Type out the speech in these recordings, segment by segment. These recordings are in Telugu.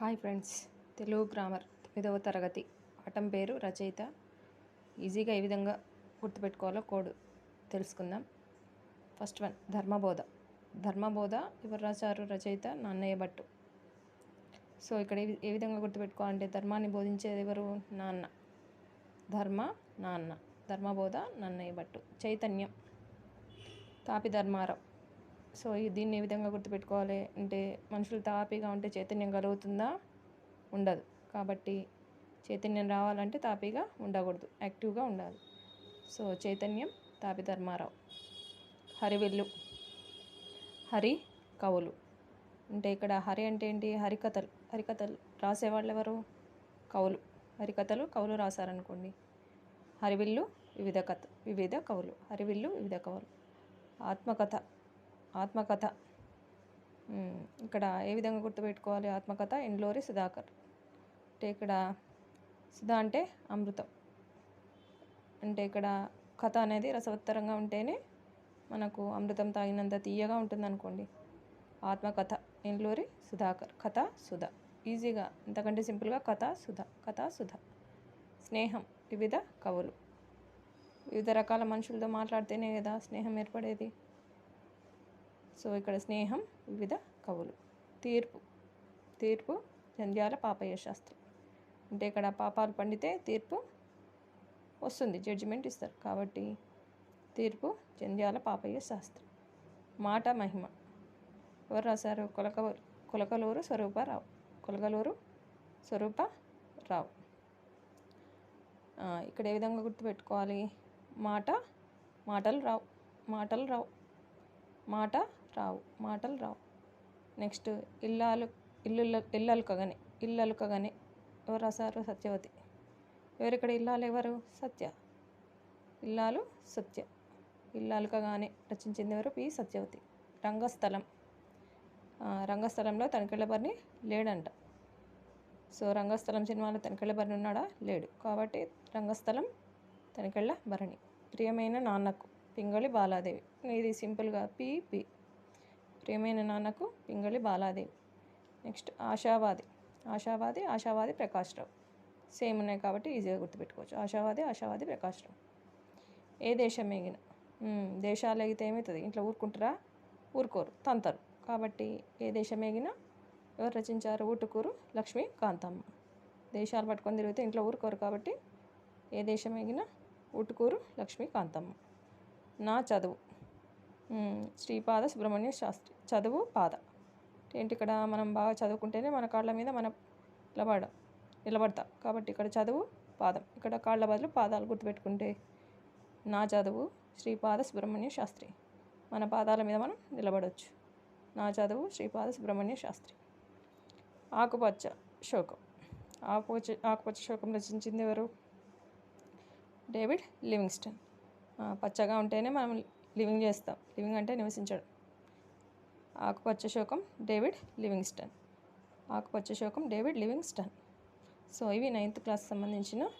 హాయ్ ఫ్రెండ్స్ తెలుగు గ్రామర్ తొమ్మిదవ తరగతి. పాఠం పేరు రచయిత. ఈజీగా ఏ విధంగా గుర్తుపెట్టుకోవాలో కోడ్ తెలుసుకుందాం. First one Dharmabodha. ధర్మబోధ ఎవరు రాశారు? రచయిత నాన్నయ్య భట్టు. సో ఇక్కడ ఏ ఏ విధంగా గుర్తుపెట్టుకోవాలంటే ధర్మాన్ని బోధించేది ఎవరు? నాన్న. ధర్మ నాన్న. ధర్మబోధ నన్నయ్య భట్టు. చైతన్యం. తాపి ధర్మారావు. సో ఈ దీన్ని ఏ విధంగా గుర్తుపెట్టుకోవాలి అంటే మనుషులు తాపీగా ఉంటే చైతన్యం కలుగుతుందా? ఉండదు. కాబట్టి చైతన్యం రావాలంటే తాపీగా ఉండకూడదు. యాక్టివ్గా ఉండాలి. సో చైతన్యం తాపి ధర్మారావు. హరివిల్లు హరి కవులు. అంటే ఇక్కడ హరి అంటే ఏంటి? హరికథలు. హరికథలు రాసేవాళ్ళు ఎవరు? కవులు. హరికథలు కవులు రాశారనుకోండి. హరివిల్లు వివిధ కథ వివిధ కవులు. హరివిల్లు వివిధ కవులు. ఆత్మకథ. ఆత్మకథ. ఇక్కడ ఏ విధంగా గుర్తుపెట్టుకోవాలి? ఆత్మకథ ఇండ్లోరి సుధాకర్. అంటే ఇక్కడ సుధా అంటే అమృతం. అంటే ఇక్కడ కథ అనేది రసవత్తరంగా ఉంటేనే మనకు అమృతం తాగినంత తీయగా ఉంటుంది అనుకోండి ఆత్మకథ ఇండ్లోరి సుధాకర్. కథ సుధ. ఈజీగా ఇంతకంటే సింపుల్గా కథ సుధ. కథ సుధ. స్నేహం వివిధ కవులు. వివిధ రకాల మనుషులతో మాట్లాడితేనే కదా స్నేహం ఏర్పడేది. సో ఇక్కడ స్నేహం వివిధ కవులు. తీర్పు. తీర్పు జంధ్యాల పాపయ్య శాస్త్రి అంటే ఇక్కడ పాపాలు పండితే తీర్పు వస్తుంది జడ్జిమెంట్ ఇస్తారు. కాబట్టి తీర్పు జంధ్యాల పాపయ్య శాస్త్రి మాట మహిమ. ఎవరు రాశారు? కొలక కొలకలూరు స్వరూపరావు. కొలకలూరు స్వరూపరావు. ఇక్కడ ఏ విధంగా గుర్తుపెట్టుకోవాలి? మాట మాటలు రావు. మాటలు రావు. మాట రావు మాటలు రావు. నెక్స్ట్ ఇల్లాలు ఇల్లు ఇల్లలుకగానే ఇల్లలుకగానే ఎవరు రాశారు సత్యవతి? ఎవరు ఇక్కడ ఇల్లాలు ఎవరు? సత్య. ఇల్లాలు సత్య. ఇల్లాలుకగానే రచించింది ఎవరు? పి. సత్యవతి. రంగస్థలం. రంగస్థలంలో తనకిళ్ళబర్ని లేడంట. సో రంగస్థలం సినిమాలో తనకెళ్ళ భరణి ఉన్నాడా? లేడు. కాబట్టి రంగస్థలం తనకెళ్ళ భరణి ప్రియమైన నాన్నకు పింగళి బాలాదేవి. ఇది సింపుల్గా పి పి. ప్రియమైన నాన్నకు పింగళి బాలాదేవి. నెక్స్ట్ ఆశావాది. ఆశావాది ఆశావాది ప్రకాష్ రావు సేమ్ ఉన్నాయి కాబట్టి ఈజీగా గుర్తుపెట్టుకోవచ్చు. ఆశావాది ఆశావాది ప్రకాష్ రావు ఏ దేశం ఎగిన దేశాలు ఎగితే ఏమవుతుంది? ఇంట్లో ఊరుకుంటారా? ఊరుకోరు. తంతరు. కాబట్టి ఏ దేశం ఎగినా ఎవరు రచించారు? ఊటుకూరు లక్ష్మీ కాంతమ్మ. దేశాలు పట్టుకొని తిరిగితే ఇంట్లో ఊరుకోరు కాబట్టి ఏ దేశం ఎగినా ఊటుకూరు లక్ష్మీ కాంతమ్మ. నా చదువు. శ్రీపాద సుబ్రహ్మణ్య శాస్త్రి. చదువు పాద ఏంటి ఇక్కడ మనం బాగా చదువుకుంటేనే మన కాళ్ళ మీద మనం నిలబడ నిలబడతాం. కాబట్టి ఇక్కడ చదువు పాదం. ఇక్కడ కాళ్ళ బదులు పాదాలు గుర్తుపెట్టుకుంటే నా చదువు శ్రీపాద సుబ్రహ్మణ్య శాస్త్రి. మన పాదాల మీద మనం నిలబడవచ్చు నా చదువు శ్రీపాద సుబ్రహ్మణ్య శాస్త్రి. ఆకుపచ్చ శోకం. ఆకుపచ్చ ఆకుపచ్చ శోకం రచించింది ఎవరు? David Livingstone. పచ్చగా ఉంటేనే మనం లివింగ్ చేస్తాం. లివింగ్ అంటే నివసించడం. ఆకుపచ్చ శోకం David Livingstone. Akupachcha Shokam David Livingstone. So ఇవి నైన్త్ క్లాస్ సంబంధించిన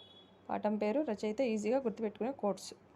పాఠం పేరు. రచయిత ఈజీగా గుర్తుపెట్టుకునే కోర్సు